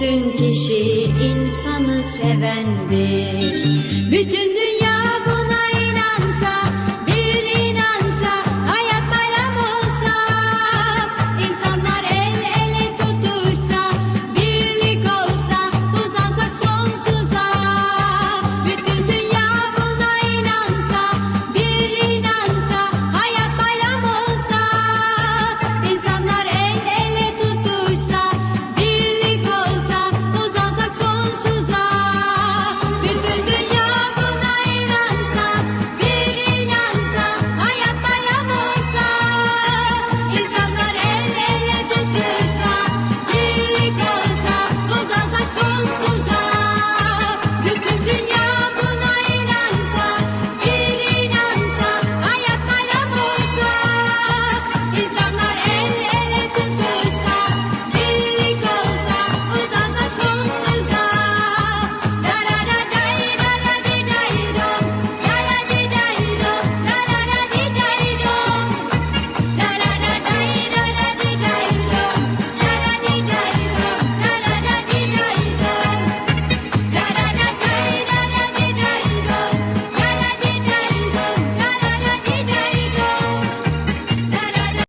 Üstün kişi insanı sevendir. Bütün